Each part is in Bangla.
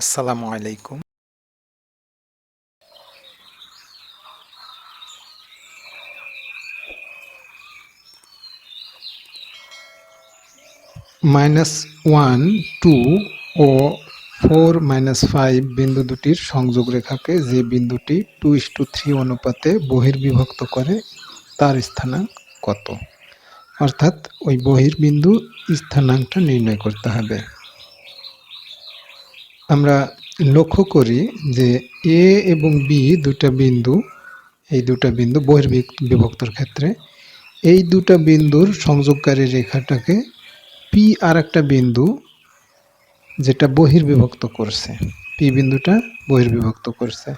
আসসালামু আলাইকুম। মাইনাস ওয়ান, টু ও ফোর মাইনাস ফাইভ বিন্দু দুটির সংযোগ রেখাকে যে বিন্দুটি টু ইস টু থ্রি অনুপাতে বহির্বিভক্ত করে তার স্থানাঙ্ক কত? অর্থাৎ ওই বহির্বিন্দু স্থানাঙ্কটা নির্ণয় করতে হবে। আমরা লক্ষ্য করি যে এ এবং বি দুটা বিন্দু, এই দুটা বিন্দু বহির্বিভক্তর ক্ষেত্রে, এই দুটা বিন্দুর সংযোগকারী রেখাটাকে পি আর একটা বিন্দু যেটা বহির্বিভক্ত করছে। পি বিন্দুটা বহির্বিভক্ত করছে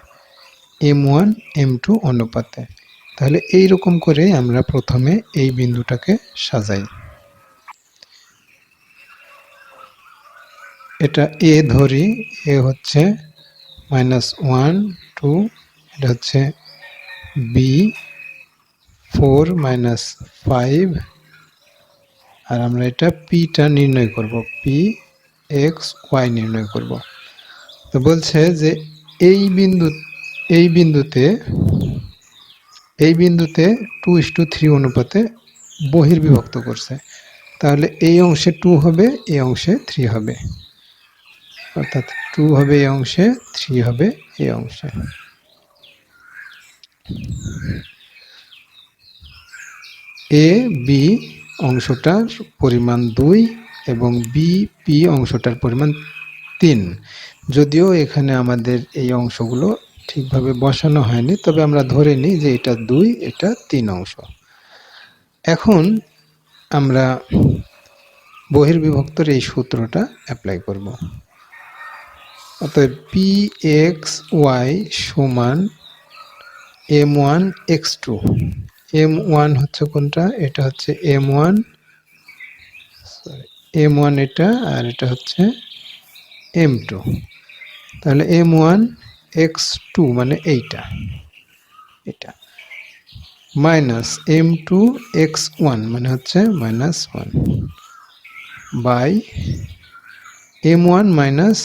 এম ওয়ান এম টু অনুপাতে। তাহলে এই রকম করে আমরা প্রথমে এই বিন্দুটাকে সাজাই। এটা এ ধরি, এ হচ্ছে মাইনাস ওয়ান টু এটা হচ্ছে বি ফোর মাইনাস ফাইভ আর আমরা এটা পিটা নির্ণয় করব। পি এক্স ওয়াই নির্ণয় করব। তো বলছে যে এই বিন্দু, এই বিন্দুতে এই বিন্দুতে টু ইস টু থ্রি অনুপাতে বহির্বিভক্ত করছে। তাহলে এই অংশে টু হবে, এই অংশে থ্রি হবে। অর্থাৎ টু হবে এই অংশে থ্রি হবে এই অংশে। এ বি অংশটার পরিমাণ দুই এবং বি পি অংশটার পরিমাণ তিন। যদিও এখানে আমাদের এই অংশগুলো ঠিকভাবে বসানো হয়নি, তবে আমরা ধরে নিই যে এটা দুই, এটা তিন অংশ। এখন আমরা বহির্বিভক্তর এই সূত্রটা অ্যাপ্লাই করব। অতএব পি এক্স ওয়াই সমান M one X two M one হচ্ছে কোনটা? এটা হচ্ছে এম ওয়ান এম ওয়ান এটা আর এটা হচ্ছে এম টু তাহলে এম ওয়ান এক্স টু মানে এইটা, এটা। Minus M two X one মানে হচ্ছে minus one by M one minus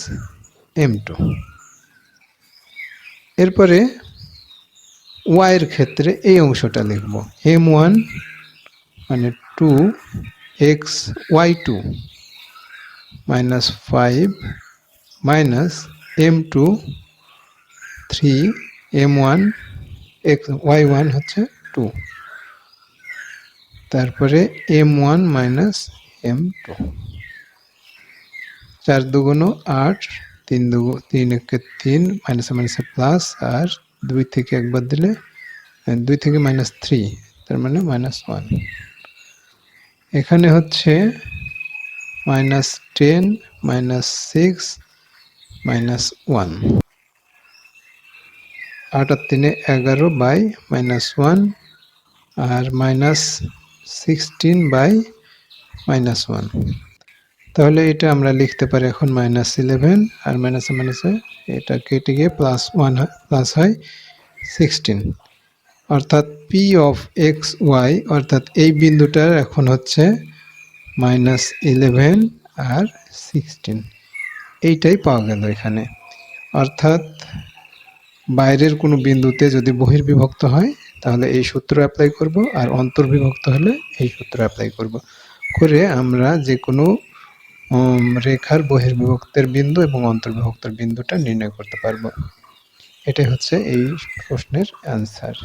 M two এরপরে ওয়াইয়ের ক্ষেত্রে এই অংশটা লিখব। এম ওয়ান মানে two X Y two minus five minus M two three M one X Y one হচ্ছে টু তারপরে M one minus M two চার দুগুণ আট তিন দুগু তিন একে তিন মাইনাসে মাইনাসে প্লাস আর দুই থেকে একবার দিলে দুই থেকে মাইনাস থ্রি তার মানে মাইনাস ওয়ান এখানে হচ্ছে minus ten minus six minus one আট আর তিনে এগারো by minus one R minus sixteen by minus one তাহলে এটা আমরা লিখতে পারি এখন মাইনাস ইলেভেন আর মাইনাসে মাইনাসে এটা কেটে গিয়ে প্লাস ওয়ান প্লাস হয় সিক্সটিন অর্থাৎ পি অফ এক্স ওয়াই অর্থাৎ এই বিন্দুটার এখন হচ্ছে মাইনাস ইলেভেন আর সিক্সটিন এইটাই পাওয়া গেল এখানে। অর্থাৎ বাইরের কোনো বিন্দুতে যদি বহির্বিভক্ত হয়, তাহলে এই সূত্র অ্যাপ্লাই করব, আর অন্তর্বিভক্ত হলে এই সূত্র অ্যাপ্লাই করব। করে আমরা যে কোনো রেখার বহির্বিভক্তের বিন্দু এবং অন্তর্বিভক্তের বিন্দুটা নির্ণয় করতে পারব। এটাই হচ্ছে এই প্রশ্নের অ্যান্সার